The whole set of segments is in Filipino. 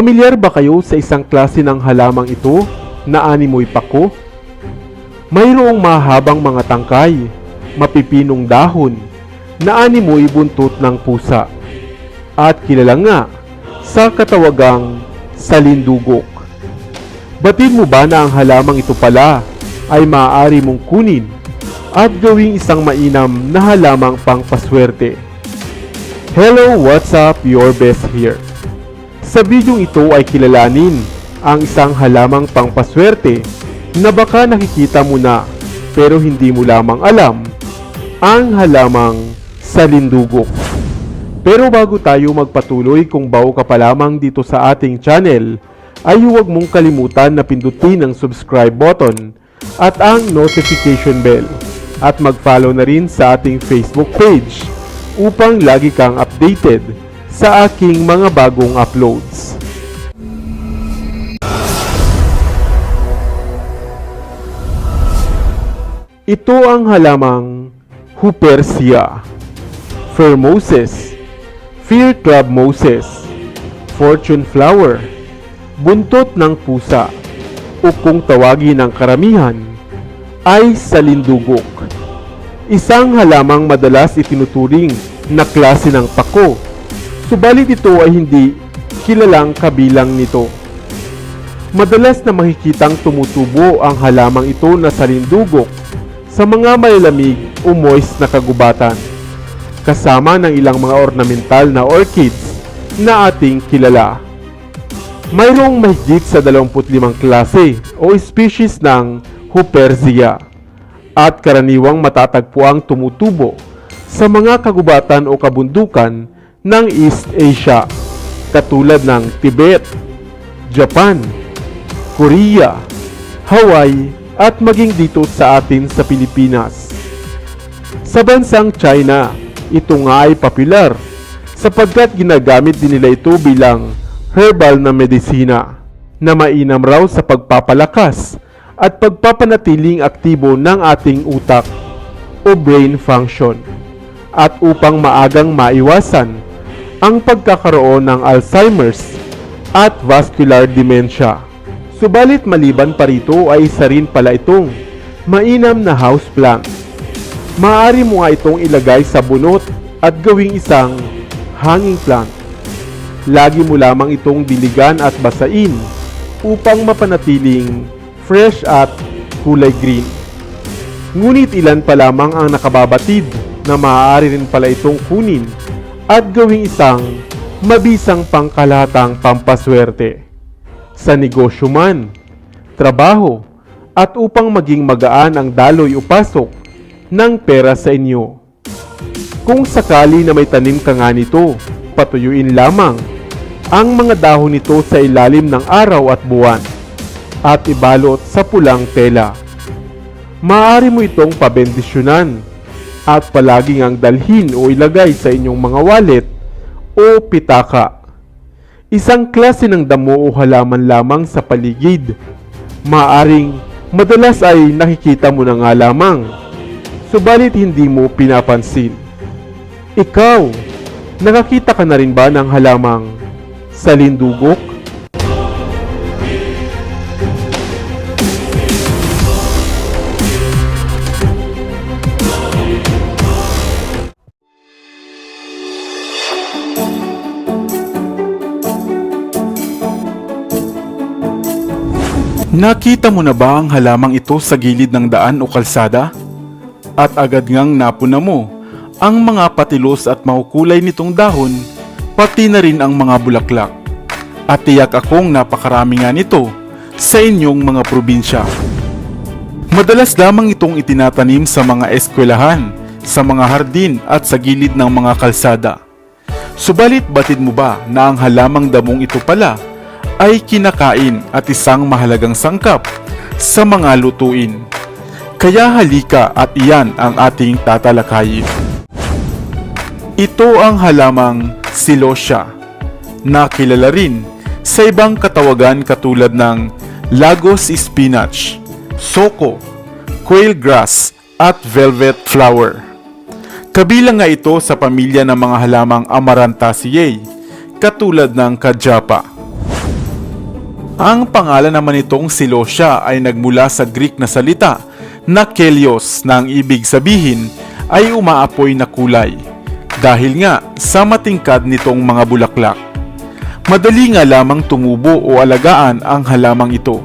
Pamilyar ba kayo sa isang klase ng halamang ito na animoy pako? Mayroong mahabang mga tangkay, mapipinong dahon, na animoy buntot ng pusa. At kilala nga sa katawagang salindugok. Batid mo ba na ang halamang ito pala ay maaari mong kunin at gawing isang mainam na halamang pangpaswerte? Hello, what's up? Your best here. Sa bidyong ito ay kilalanin ang isang halamang pangpaswerte na baka nakikita mo na pero hindi mo lamang alam ang halamang salindugok. Pero bago tayo magpatuloy kung bago ka pa lamang dito sa ating channel, ay huwag mong kalimutan na pindutin ang subscribe button at ang notification bell at mag-follow na rin sa ating Facebook page upang lagi kang updated sa aking mga bagong uploads. Ito ang halamang Hupersia, Firmoses, Fear Club Moses, Fortune Flower, Buntot ng Pusa, o kung tawagin ng karamihan, ay Salindugok. Isang halamang madalas itinuturing na klase ng pako, subalit ito ay hindi kilalang kabilang nito. Madalas na makikitang tumutubo ang halamang ito na salindugok sa mga malalamig o moist na kagubatan, kasama ng ilang mga ornamental na orchids na ating kilala. Mayroong mahigit sa 25 klase o species ng Huperzia at karaniwang matatagpuang tumutubo sa mga kagubatan o kabundukan ng East Asia katulad ng Tibet, Japan, Korea, Hawaii at maging dito sa atin sa Pilipinas. Sa bansang China, ito nga ay popular sapagkat ginagamit din nila ito bilang herbal na medisina na mainam raw sa pagpapalakas at pagpapanatiling aktibo ng ating utak o brain function at upang maagang maiwasan ang pagkakaroon ng Alzheimer's at vascular dementia. Subalit maliban pa rito ay isa rin pala itong mainam na houseplant. Maaari mo nga itong ilagay sa bunot at gawing isang hanging plant. Lagi mo lamang itong diligan at basain upang mapanatiling fresh at kulay green. Ngunit ilan pa lamang ang nakababatid na maaari rin pala itong kunin at gawing isang mabisang pangkalatang pampaswerte sa negosyo man, trabaho, at upang maging magaan ang daloy o pasok ng pera sa inyo. Kung sakali na may tanim ka nga nito, patuyuin lamang ang mga dahon nito sa ilalim ng araw at buwan at ibalot sa pulang tela. Maaari mo itong pabendisyonan at palaging ang dalhin o ilagay sa inyong mga wallet o pitaka. Isang klase ng damo o halaman lamang sa paligid. Maaring madalas ay nakikita mo na nga lamang, subalit hindi mo pinapansin. Ikaw, nakakita ka na rin ba ng halamang salindugok? Nakita mo na ba ang halamang ito sa gilid ng daan o kalsada? At agad ngang napuna mo ang mga patilos at makukulay nitong dahon, pati na rin ang mga bulaklak. At tiyak akong napakarami nga nito sa inyong mga probinsya. Madalas lamang itong itinatanim sa mga eskwelahan, sa mga hardin at sa gilid ng mga kalsada. Subalit batid mo ba na ang halamang damong ito pala ay kinakain at isang mahalagang sangkap sa mga lutuin. Kaya halika at iyan ang ating tatalakayin. Ito ang halamang silosya na kilala rin sa ibang katawagan katulad ng Lagos spinach, soko, quail grass at velvet flower. Kabilang nga ito sa pamilya ng mga halamang Amarantaceae, katulad ng kadyapa. Ang pangalan naman nitong Silosia ay nagmula sa Greek na salita na kelios na ang ibig sabihin ay umaapoy na kulay dahil nga sa matingkad nitong mga bulaklak. Madali nga lamang tumubo o alagaan ang halamang ito.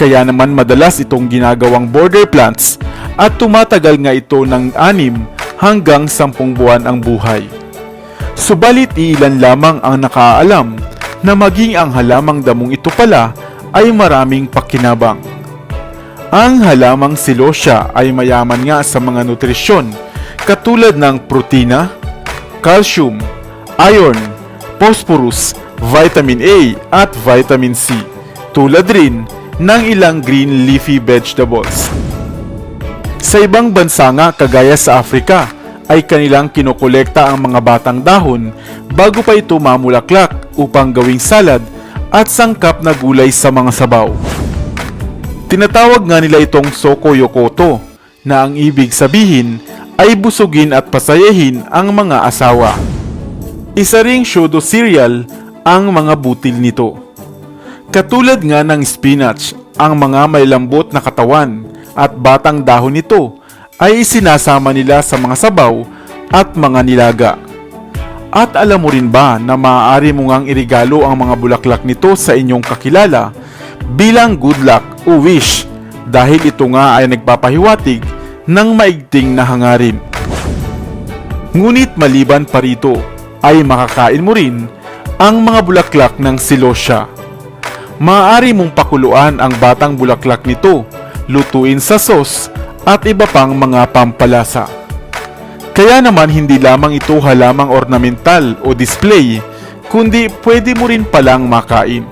Kaya naman madalas itong ginagawang border plants at tumatagal nga ito ng anim hanggang sampung buwan ang buhay. Subalit ilan lamang ang nakaalam na maging ang halamang damong ito pala ay maraming pakinabang. Ang halamang silosya ay mayaman nga sa mga nutrisyon katulad ng protina, calcium, iron, phosphorus, vitamin A at vitamin C, tulad rin ng ilang green leafy vegetables. Sa ibang bansa nga kagaya sa Africa, ay kanilang kinokolekta ang mga batang dahon bago pa ito mamulaklak upang gawing salad at sangkap na gulay sa mga sabaw. Tinatawag nga nila itong Soko Yokoto na ang ibig sabihin ay busugin at pasayahin ang mga asawa. Isa ring shodo cereal ang mga butil nito. Katulad nga ng spinach, ang mga may lambot na katawan at batang dahon nito ay isinasama nila sa mga sabaw at mga nilaga. At alam mo rin ba na maaari mo ngang irigalo ang mga bulaklak nito sa inyong kakilala bilang good luck o wish dahil ito nga ay nagpapahiwatig ng maigting na hangarin. Ngunit maliban pa rito ay makakain mo rin ang mga bulaklak ng silosya. Maaari mong pakuluan ang batang bulaklak nito, lutuin sa sauce at iba pang mga pampalasa. Kaya naman hindi lamang ito halamang ornamental o display, kundi pwede mo rin palang makain.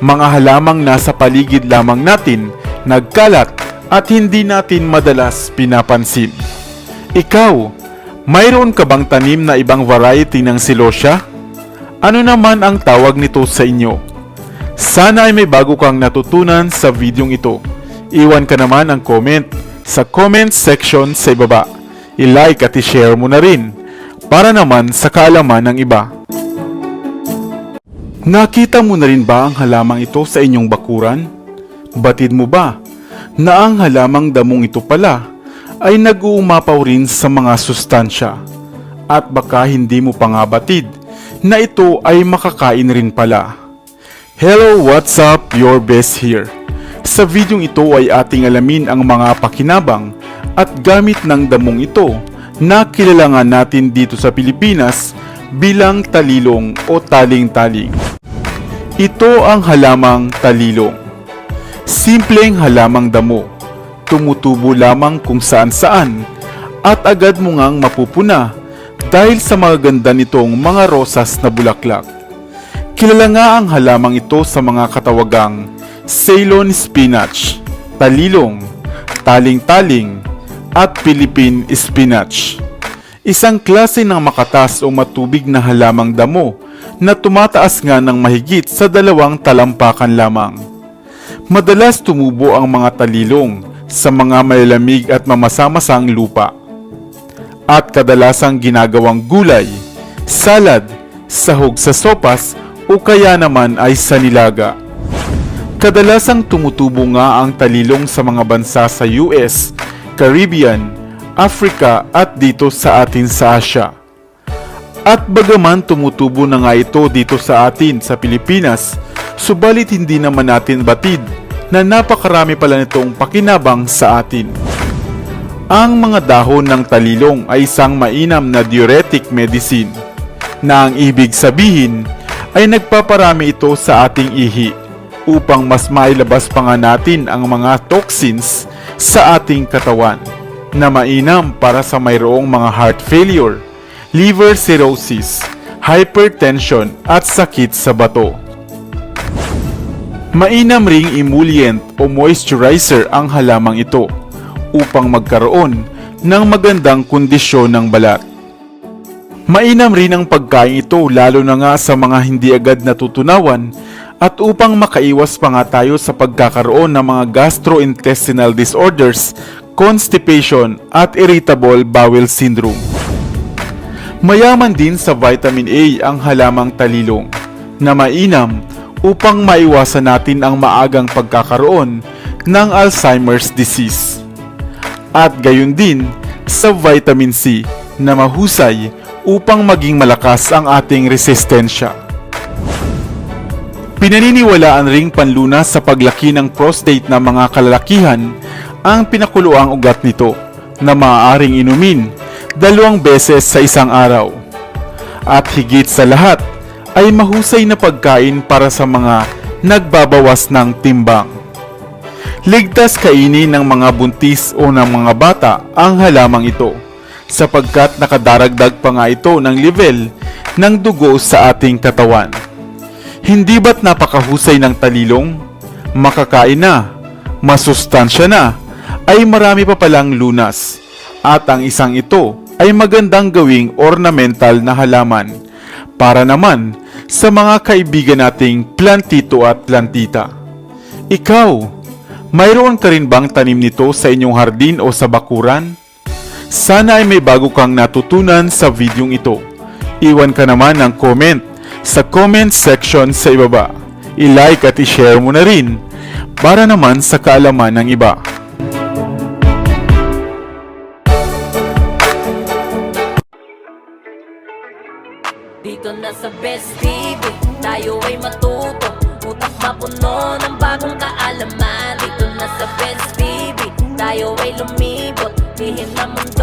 Mga halamang nasa paligid lamang natin, nagkalat at hindi natin madalas pinapansin. Ikaw, mayroon ka bang tanim na ibang variety ng silosya? Ano naman ang tawag nito sa inyo? Sana ay may bago kang natutunan sa videong ito. Iwan ka naman ang comment sa comment section sa ibaba. I-like at i-share mo na rin para naman sa kaalaman ng iba. Nakita mo na rin ba ang halamang ito sa inyong bakuran? Batid mo ba na ang halamang damong ito pala ay nag-uumapaw rin sa mga sustansya at baka hindi mo pa nga batid na ito ay makakain rin pala. Hello, what's up? Your best here. Sa videong ito ay ating alamin ang mga pakinabang at gamit ng damong ito na kilala nga natin dito sa Pilipinas bilang talilong o taling-taling. Ito ang halamang talilong. Simpleng halamang damo. Tumutubo lamang kung saan-saan at agad mo ngang mapupuna dahil sa mga ganda nitong mga rosas na bulaklak. Kilala nga ang halamang ito sa mga katawagang Ceylon spinach, talilong, taling-taling, at Philippine spinach. Isang klase ng makatas o matubig na halamang damo na tumataas nga ng mahigit sa dalawang talampakan lamang. Madalas tumubo ang mga talilong sa mga malalamig at mamasa-masang lupa. At kadalasang ginagawang gulay, salad, sahog sa sopas o kaya naman ay sa nilaga. Kadalasang tumutubo nga ang talilong sa mga bansa sa US, Caribbean, Africa at dito sa atin sa Asia. At bagaman tumutubo na nga ito dito sa atin sa Pilipinas, subalit hindi naman natin batid na napakarami pala nitong pakinabang sa atin. Ang mga dahon ng talilong ay isang mainam na diuretic medicine na ang ibig sabihin ay nagpaparami ito sa ating ihi upang mas mailabas pa nga natin ang mga toxins sa ating katawan na mainam para sa mayroong mga heart failure, liver cirrhosis, hypertension at sakit sa bato. Mainam ring emollient o moisturizer ang halamang ito upang magkaroon ng magandang kondisyon ng balat. Mainam rin ang pagkain ito lalo na nga sa mga hindi agad natutunawan at upang makaiwas pa nga tayo sa pagkakaroon ng mga gastrointestinal disorders, constipation at irritable bowel syndrome. Mayaman din sa vitamin A ang halamang talilong na mainam upang maiwasan natin ang maagang pagkakaroon ng Alzheimer's disease. At gayon din sa vitamin C na mahusay upang maging malakas ang ating resistensya. Pinaniniwalaan ring panlunas sa paglaki ng prostate ng mga kalalakihan ang pinakuluang ugat nito na maaaring inumin dalawang beses sa isang araw. At higit sa lahat ay mahusay na pagkain para sa mga nagbabawas ng timbang. Ligtas kainin ng mga buntis o ng mga bata ang halamang ito sapagkat nakadaragdag pa nga ito ng level ng dugo sa ating katawan. Hindi ba't napakahusay ng talilong? Makakain na, masustansya na, ay marami pa palang lunas. At ang isang ito ay magandang gawing ornamental na halaman para naman sa mga kaibigan nating plantito at plantita. Ikaw, mayroon ka rin bang tanim nito sa inyong hardin o sa bakuran? Sana ay may bago kang natutunan sa videong ito. Iwan ka naman ng comment sa comment section sa ibaba. I-like at i-share mo na rin para naman sa kaalaman ng iba. Dito na sa Best TV, tayo ay matuto Utak mapuno ng bagong kaalaman Dito na sa Best TV, tayo ay lumibot Lihim na mundo